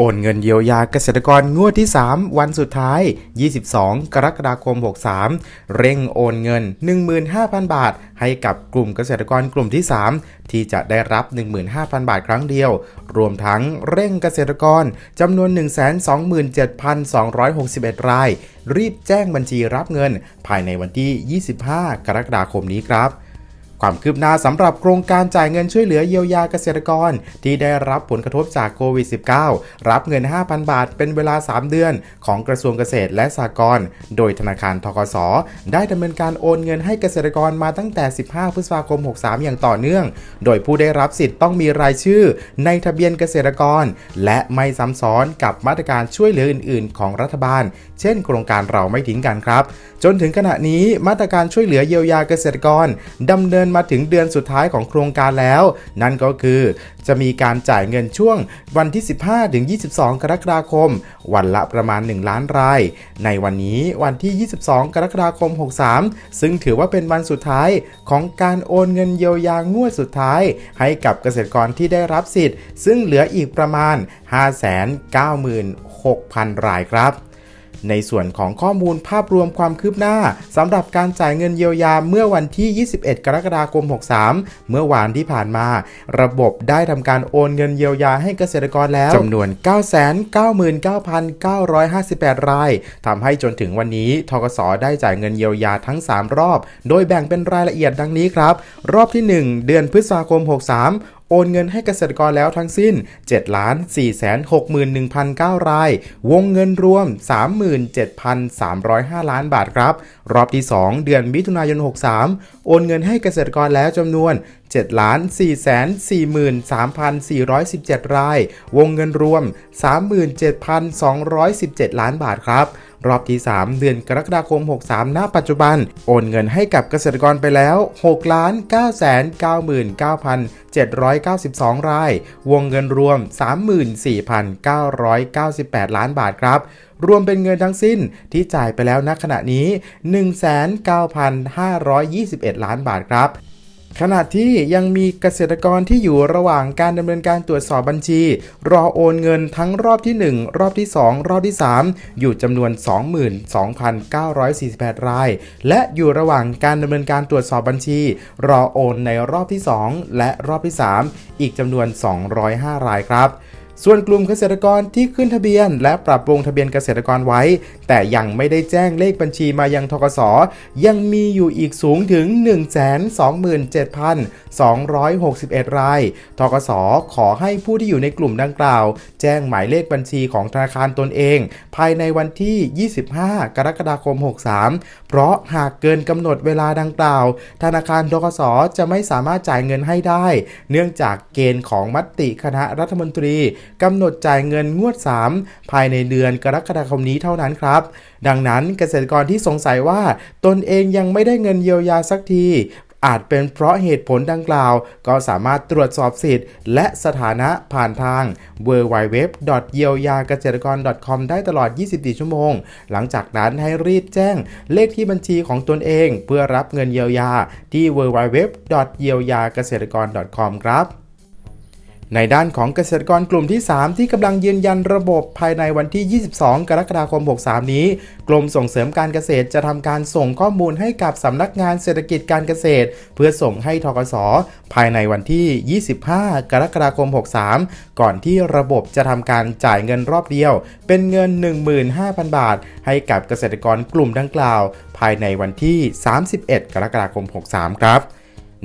โอนเงินเยียวยาเกษตรกรงวดที่ 3 วันสุดท้าย 22 กรกฎาคม 63 เร่งโอนเงิน 15,000 บาท ให้กับกลุ่มเกษตรกรกลุ่มที่ 3 ที่จะได้รับ 15,000 บาทครั้งเดียว รวมทั้งเร่งเกษตรกรจำนวน 127,261 ราย รีบแจ้งบัญชีรับเงิน ภายในวันที่ 25 กรกฎาคมนี้ครับ ความคืบหน้าสำหรับโครงการจ่ายเงินช่วยเหลือเยียวยาเกษตรกร ที่ได้รับผลกระทบจากโควิด -19 รับเงิน 5,000 บาทเป็นเวลา 3 เดือน ของกระทรวงเกษตรและสหกรณ์โดยธนาคารทกส ได้ดำเนินการโอนเงินให้เกษตรกรมาตั้งแต่ 15 พฤษภาคม 63 อย่างต่อเนื่อง โดยผู้ได้รับสิทธิ์ต้องมีรายชื่อ ในทะเบียนเกษตรกร และไม่ซ้ำซ้อนกับมาตรการช่วยเหลืออื่น ๆ ของรัฐบาล เช่น โครงการเราไม่ทิ้งกันครับ จนถึงขณะนี้มาตรการช่วยเหลือเยียวยาเกษตรกรดำเนินมาถึงเดือนสุดท้ายของโครงการแล้ว นั่นก็คือจะมีการจ่ายเงินช่วงวันที่ 15ถึง22 กรกฎาคม วันละประมาณ 1 ล้านราย ในวันนี้วันที่ 22 กรกฎาคม 63 ซึ่งถือว่าเป็นวันสุดท้ายของการโอนเงินเยียวยางวดสุดท้าย ให้กับเกษตรกรที่ได้รับสิทธิ์ ซึ่งเหลืออีกประมาณ 596,000 รายครับ ในส่วนของข้อมูลภาพรวมความคืบหน้าสำหรับการจ่ายเงินเยียวยาเมื่อวันที่ 21 กรกฎาคม 63 เมื่อวานที่ผ่านมา ระบบได้ทำการโอนเงินเยียวยาให้เกษตรกรแล้วจำนวน 999,958 รายทำให้จนถึงวันนี้ทกสได้จ่ายเงินเยียวยาทั้ง 3 รอบ โดยแบ่งเป็นรายละเอียดดังนี้ครับ รอบที่ 1 เดือนพฤษภาคม 63 โอนเงินให้เกษตรกรแล้วทั้งสิ้น 7 4 6 1 1 9ราย วงเงินรวม 37,305 ล้านบาทครับ รอบที่ 2 เดือนมิถุนายน 63 โอนเงินให้เกษตรกรแล้วจำนวน 7 4 4 3 4 1 7 ราย วงเงินรวม 37,217 ล้านบาทครับ รอบที่ 3 เดือนกรกฎาคม 63 ณ ปัจจุบัน โอนเงินให้กับเกษตรกรไปแล้ว6 9 9 9 792 ราย วงเงินรวม 34,998 ล้านบาทครับรวมเป็นเงินทั้งสิ้นที่จ่ายไปแล้วณขณะนี้ 19,521 ล้านบาทครับ ขณะที่ยังมีเกษตรกรที่อยู่ระหว่างการดำเนินการตรวจสอบบัญชี รอโอนเงินทั้งรอบที่ 1 รอบที่ 2 รอบที่ 3 อยู่จำนวน 22,948 ราย และอยู่ระหว่างการดำเนินการตรวจสอบบัญชี รอโอนในรอบที่ 2 และรอบที่ 3 อีกจำนวน 205 รายครับ ส่วนกลุ่มเกษตรกรที่ขึ้นทะเบียน และปรับปรุงทะเบียนเกษตรกรไว้ แต่ยังไม่ได้แจ้งเลขบัญชีมายังทกสยังมีอยู่อีกสูงถึง 127,261 ราย ทกสขอให้ผู้ที่อยู่ในกลุ่มดังกล่าว แจ้งหมายเลขบัญชีของธนาคารตนเอง ภายในวันที่ 25 กรกฎาคม 63 เพราะหากเกินกำหนดเวลาดังกล่าว ธนาคารทกสจะไม่สามารถจ่ายเงินให้ได้ เนื่องจากเกณฑ์ของมติคณะรัฐมนตรีกำหนดจ่ายเงินงวด 3 ภายในเดือนกรกฎาคมนี้เท่านั้นครับ ดังนั้นเกษตรกรที่สงสัยว่าตนเองยังไม่ได้เงินเยียวยาสักทีอาจเป็นเพราะเหตุผลดังกล่าว ก็สามารถตรวจสอบสิทธิ์ และสถานะผ่านทาง w w w เยียวยาเกษตรกร .com ได้ตลอด 24 ชั่วโมง หลังจากนั้นให้รีบแจ้งเลขที่บัญชีของตนเอง เพื่อรับเงินเยียวยาที่ w w w เยียวยาเกษตรกร .com ครับ ในด้านของเกษตรกรกลุ่มที่ 3 ที่กำลังยืนยันระบบภายในวันที่ 22 กรกฎาคม 63 นี้ กรมส่งเสริมการเกษตรจะทำการส่งข้อมูลให้กับสำนักงานเศรษฐกิจการเกษตร เพื่อส่งให้ทกส ภายในวันที่ 25 กรกฎาคม 63 ก่อนที่ระบบจะทำการจ่ายเงินรอบเดียว เป็นเงิน 15,000 บาท ให้กับเกษตรกรกลุ่มดังกล่าว ภายในวันที่ 31 กรกฎาคม 63 ครับ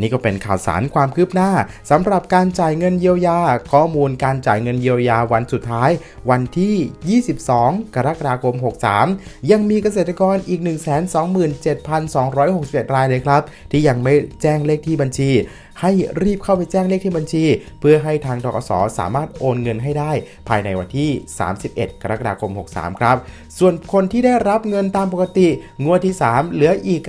นี่ก็เป็นข่าวสารความคืบหน้าสำหรับการจ่ายเงินเยียวยา ข้อมูลการจ่ายเงินเยียวยาวันสุดท้าย วันที่ 22 กรกฎาคม 63 ยังมีเกษตรกรอีก 127,261 รายเลยครับ ที่ยังไม่แจ้งเลขที่บัญชี ให้รีบเข้าไปแจ้งเลขที่บัญชี เพื่อให้ทางทกสสามารถโอนเงินให้ได้ ภายในวันที่ 31 กรกฎาคม 63 ครับ ส่วนคนที่ได้รับเงินตามปกติ งวดที่ 3 เหลืออีก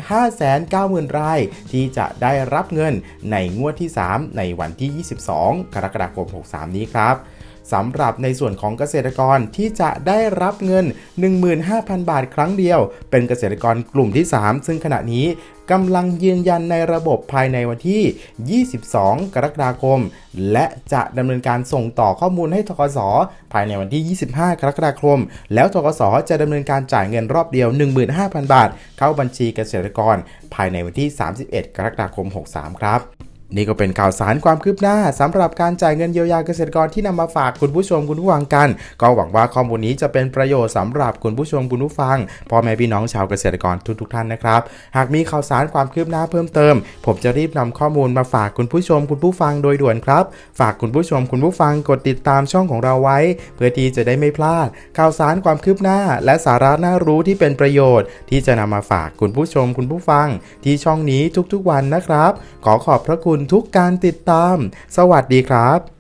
590,000 ราย ที่จะได้รับเงินในงวดที่ 3 ในวันที่ 22 กรกฎาคม 63 นี้ครับ สำหรับในส่วนของเกษตรกรที่จะได้รับเงิน 15,000 บาทครั้งเดียว เป็นเกษตรกรกลุ่มที่ 3 ซึ่งขณะนี้กำลังยืนยันในระบบภายในวันที่ 22 กรกฎาคม และจะดำเนินการส่งต่อข้อมูลให้ทกสภายในวันที่ 25 กรกฎาคม แล้วทกสจะดำเนินการจ่ายเงินรอบเดียว 15,000 บาท เข้าบัญชีเกษตรกร ภายในวันที่ 31 กรกฎาคม 63 ครับ นี่ก็เป็นข่าวสารความคืบหน้าสำหรับการจ่ายเงินเยียวยาเกษตรกรที่นำมาฝากคุณผู้ชมคุณผู้ฟังกัน ก็หวังว่าข้อมูลนี้จะเป็นประโยชน์สำหรับคุณผู้ชมคุณผู้ฟังพ่อแม่พี่น้องชาวเกษตรกรทุกๆท่านนะครับ หากมีข่าวสารความคืบหน้าเพิ่มเติม ผมจะรีบนำข้อมูลมาฝากคุณผู้ชมคุณผู้ฟังโดยด่วนครับ ฝากคุณผู้ชมคุณผู้ฟังกดติดตามช่องของเราไว้ เพื่อที่จะได้ไม่พลาด ข่าวสารความคืบหน้า และสาระน่ารู้ที่เป็นประโยชน์ ที่จะนำมาฝากคุณผู้ชมคุณผู้ฟัง ที่ช่องนี้ทุกๆวันนะครับ ขอขอบพระคุณทุกการติดตาม สวัสดีครับ